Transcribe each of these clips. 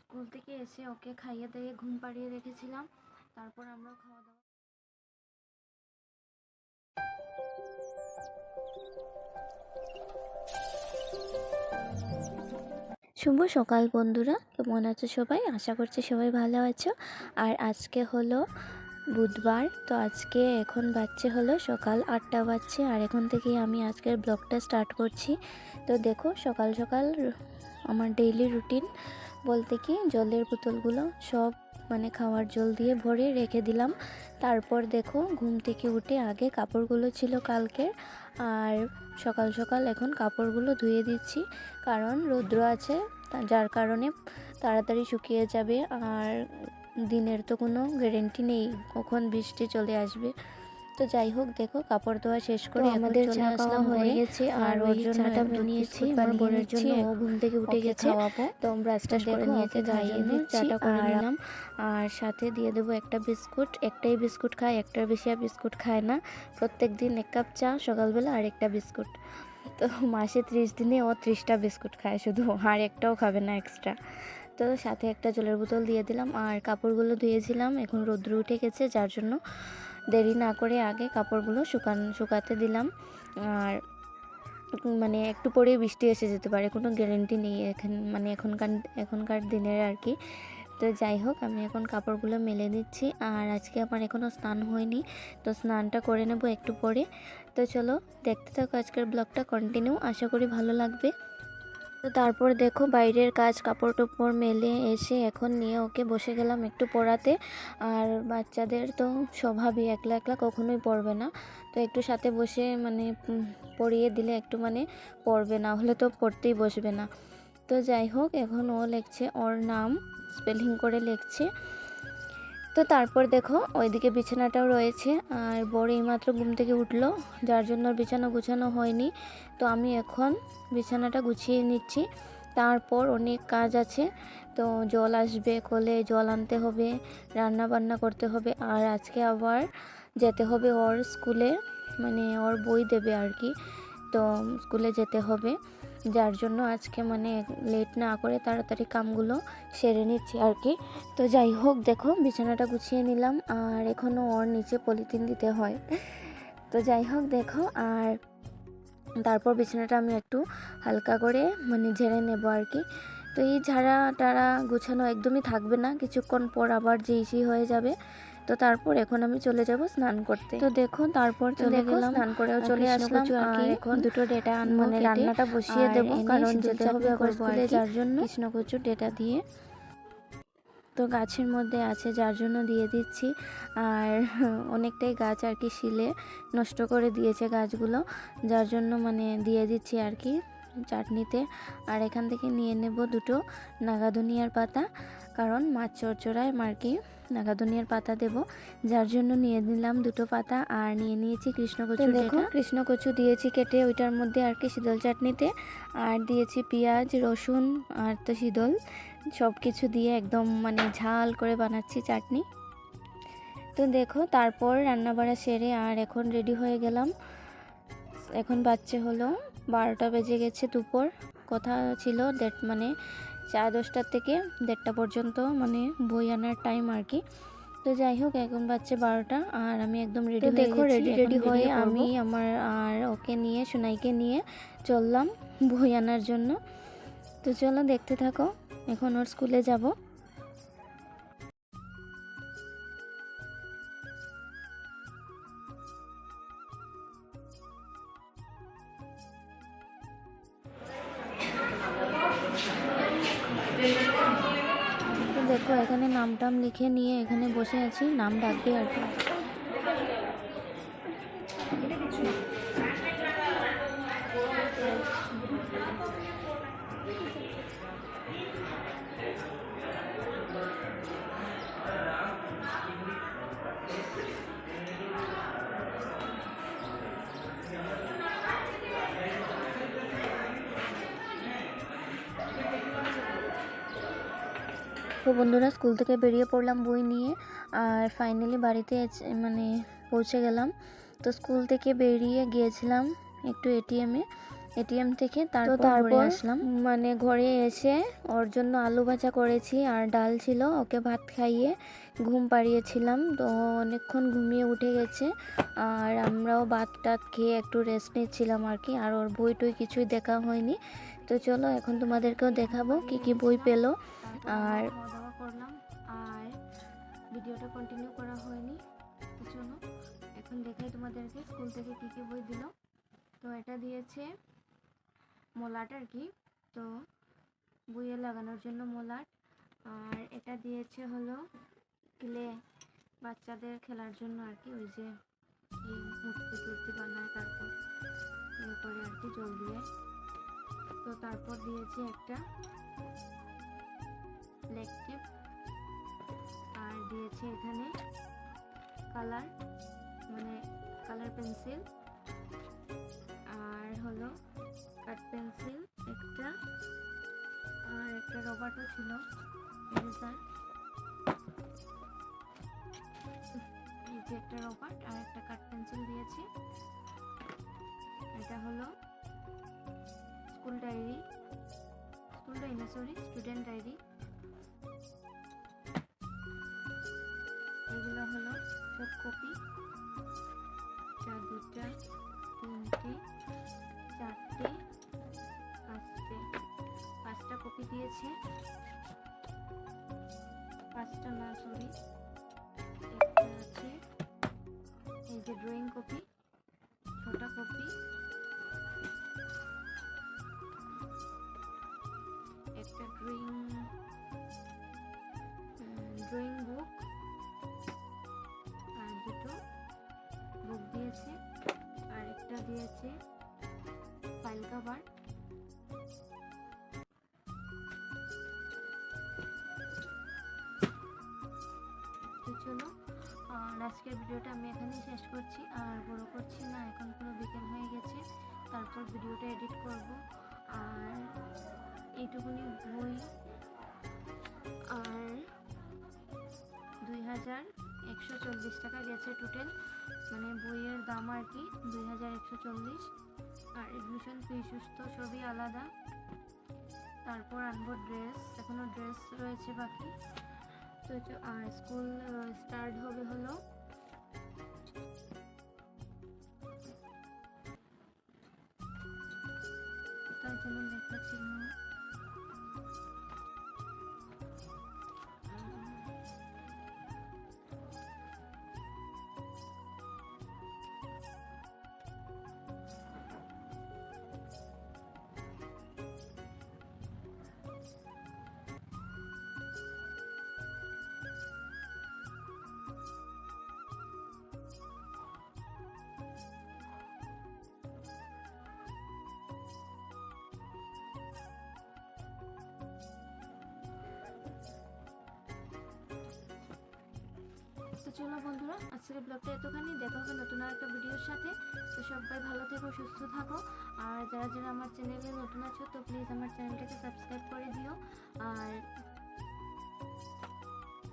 School থেকে এসে ওকে খাইয়ে দিয়ে ঘুম পাড়িয়ে রেখেছিলাম। তারপর আমরা খাওয়া দাওয়া শুভ সকাল বন্ধুরা, কেমন আছো সবাই? আশা করছি সবাই ভালো আছো। আর আজকে হলো বুধবার, তো আজকে এখন বাচ্চা হলো সকাল আটটা বাজছে, আর এখন থেকেই আমি আজকের ব্লগটা স্টার্ট করছি। তো দেখো, সকাল সকাল আমার ডেইলি রুটিন বলতে কি, জলের বোতলগুলো সব মানে খাওয়ার জল দিয়ে ভরে রেখে দিলাম। তারপর দেখো, ঘুম থেকে উঠে আগে কাপড়গুলো ছিল কালকের আর সকাল সকাল এখন কাপড়গুলো ধুয়ে দিচ্ছি। কারণ রৌদ্র আছে যার কারণে তাড়াতাড়ি শুকিয়ে যাবে আর দিনের তো কোনো গ্যারেন্টি নেই, কখন বৃষ্টি চলে আসবে। তো যাই হোক দেখো কাপড় ধোয়া শেষ করে আমাদের চা খাওয়া হয়ে গেছে আর ওর জন্য চাটা বানিয়েছি বিস্কুট আমার বোনের জন্য ও ঘুম থেকে উঠে গেছে। তো ব্রাশটা করে দেখো, নিয়েছে খাইয়ে চাটা করে নিলাম। আর সাথে দিয়ে দেবো একটা বিস্কুট। একটাই বিস্কুট খায় একটার বেশি আর বিস্কুট খায় না। প্রত্যেক দিন এক কাপ চা সকালবেলা আর একটা বিস্কুট। তো মাসে ত্রিশ দিনে ও ত্রিশটা বিস্কুট খায় শুধু আর একটাও খাবে না এক্সট্রা। তো সাথে একটা জলের বোতল দিয়ে দিলাম। আর কাপড়গুলো ধুয়েছিলাম এখন রোদ্র উঠে গেছে যার জন্য দেরি না করে আগে কাপড়গুলো শুকান, শুকাতে দিলাম। আর মানে একটু পরে বৃষ্টি এসে যেতে পারে, কোনো গ্যারেন্টি নেই এখন মানে এখনকার এখনকার দিনের আর কি। তো যাই হোক, আমি এখন কাপড়গুলো মেলে দিচ্ছি। আর আজকে আমার এখনও স্নান হয়নি, তো স্নানটা করে নেব একটু পরে। তো চলো, দেখতে থাকো আজকের ব্লগটা কন্টিনিউ আশা করি ভালো লাগবে। তো তারপর দেখো বাইরের কাজ কাপড় টোপড় মেলে এসে এখন নিয়ে ওকে বসে গেলাম একটু পড়াতে। আর বাচ্চাদের তো স্বভাবই একলা একলা কখনোই পড়বে না। তো একটু সাথে বসে মানে পড়িয়ে দিলে একটু মানে পড়বে, না হলে তো পড়তেই বসবে না। তো যাই হোক, এখন ও লিখছে, ওর নাম স্পেলিং করে লিখছে। তো তারপর দেখো, ওইদিকে বিছানাটাও রয়েছে, আর বড় এইমাত্র ঘুম থেকে উঠল, যার জন্য বিছানা গুছানো হয়নি। তো আমি এখন বিছানাটা গুছিয়ে নিচ্ছি। তারপর অনেক কাজ আছে, তো জল আসবে, কলে জল আনতে হবে রান্না বান্না করতে হবে, আর আজকে আবার যেতে হবে ওর স্কুলে মানে ওর বই দেবে আর কি। তো স্কুলে যেতে হবে। যার জন্য আজকে মানে লেট না করে তাড়াতাড়ি কামগুলো সেরে নিচ্ছি আর কি। তো যাই হোক, দেখো বিছানাটা গুছিয়ে নিলাম আর এখনও ওর নিচে পলিথিন দিতে হয়। তো যাই হোক, দেখো আর তারপর বিছানাটা আমি একটু হালকা করে মানে ঝেড়ে নেব আর কি। তো এই ঝাড়া টাড়া গুছানো একদমই থাকবে না। কিছুক্ষণ পর আবার যে ইসি হয়ে যাবে। তো তারপর এখন আমি চলে যাব স্নান করতে। তো দেখো তারপর চলে গেলাম। স্নান করেও চলে আসলাম। এখন দুটো ডেটা আনব মানে রান্নাটা বসিয়ে দেবো কারণ যেতে হবে আবার স্কুলে। যার জন্য। কৃষ্ণকচু ডেটা দিয়ে। তো গাছের মধ্যে আছে যার জন্য দিয়ে দিচ্ছি। আর অনেকটাই গাছ আর কি শিলে নষ্ট করে দিয়েছে গাছগুলো যার জন্য মানে দিয়ে দিচ্ছি আর কি। চাটনিতে। আর এখান থেকে নিয়ে নেব দুটো নাগাদুনিয়ার পাতা। কারণ মাছ চড়চড়ায় আর কি নাগাদুনিয়ার পাতা দেব। যার জন্য নিয়ে নিলাম দুটো পাতা আর নিয়ে নিয়েছি কৃষ্ণকচু দেখো কৃষ্ণকচু দিয়েছি কেটে ওইটার মধ্যে আর কি শীতল চাটনিতে। আর দিয়েছি পেঁয়াজ রসুন আর তো শীতল। সব কিছু দিয়ে একদম মানে ঝাল করে বানাচ্ছি চাটনি। তো দেখো তারপর রান্নাবাড়া সেরে আর এখন রেডি হয়ে গেলাম। এখন বাচ্চা হলো বারোটা বেজে গেছে দুপুর। কথা ছিল দেড় মানে সাড়ে দশটার থেকে দেড়টা পর্যন্ত মানে বই আনার টাইম আর কি। তো যাই হোক এখন বাচ্চা বারোটা আর আমি একদম রেডি দেখো রেডি রেডি হয়ে আমি আমার আর ওকে নিয়ে সোনাইকে নিয়ে চললাম বই আনার জন্য। তো চলো দেখতে থাকো এখন ওর স্কুলে যাব। তো এখানে নাম টাম লিখে নিয়ে এখানে বসে আছি নাম ডাকবে আর কি। তো বন্ধুরা, স্কুল থেকে বেরিয়ে পড়লাম বই নিয়ে আর ফাইনালি বাড়িতে মানে পৌঁছে গেলাম। তো স্কুল থেকে বেরিয়ে গিয়েছিলাম একটু এটিএমে এটিএম থেকে তারপর তারপর আসলাম। মানে ঘরে এসে ওর জন্য আলু ভাজা করেছি আর ডাল ছিল ওকে ভাত খাইয়ে ঘুম পাড়িয়েছিলাম। তো অনেকক্ষণ ঘুমিয়ে উঠে গেছে আর আমরাও ভাত টাত খেয়ে একটু রেস্ট নিচ্ছিলাম আর কি। আর ওর বই টই কিছুই দেখা হয়নি। তো চলো এখন তোমাদেরকেও দেখাবো কি কি বই পেল। আর করলাম আর ভিডিওটা কন্টিনিউ করা হয়নি। তো চলো এখন দেখাই তোমাদেরকে স্কুল থেকে কী কী বই দিল। তো এটা দিয়েছে মোলাট আর কি। তো বইয়ে লাগানোর জন্য মোলাট। আর এটা দিয়েছে হলো ক্লে বাচ্চাদের খেলার জন্য আর কি, ওই যে মূর্তি টুর্তি বানায় তারপর ইয়ে করে আর কি জল দিয়ে। তো তারপর দিয়েছে একটা ব্ল্যাক টিপ আর দিয়েছে এখানে কালার মানে কালার পেন্সিল আর হলো কাট পেন্সিল, একটা। আর একটা রবারও ছিল এই যে একটা রবার আর একটা কাট পেন্সিল দিয়েছি। এটা হলো স্কুল ডায়েরি। স্কুল ডায়েরি না, সরি, স্টুডেন্ট ডায়েরি। এগুলো হলো সব কপি। চার দুটা তিনটে, চারটে। দিয়েছে। পাঁচটা না সরি আছে। এই যে ড্রয়িং কপি ছটা কপি একটা ড্রয়িং ড্রয়িং বুক আর দুটো বুক দিয়েছে। আর একটা দিয়েছে ফাইল কভার আজকের ভিডিওটা আমি এখানেই শেষ করছি। আর বড় করছি না, এখন পুরো বিকেল হয়ে গেছে। তারপর ভিডিওটা এডিট করব। আর এইটুকুনি বই। আর দুই হাজার একশো চল্লিশ টাকা গেছে টোটাল মানে বইয়ের দাম আর কি, দুই হাজার একশো চল্লিশ। আর এডমিশন ফি সুস্থ, সবই আলাদা। তারপর আনব ড্রেস এখনও ড্রেস রয়েছে বাকি। তো আর স্কুল স্টার্ট হবে হলো। তো চলো বন্ধুরা, আজকের ব্লগটা এতখানি। দেখা হবে নতুন আর একটা ভিডিওর সাথে। তো সবাই ভালো থেকো, সুস্থ থাকো। আর যারা যারা আমার চ্যানেলে নতুন আছো, তো প্লিজ আমার চ্যানেলটাকে সাবস্ক্রাইব করে দিও। আর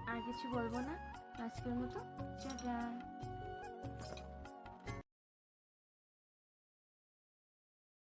আর কিছু বলব না। আজকের মতো, টাটা।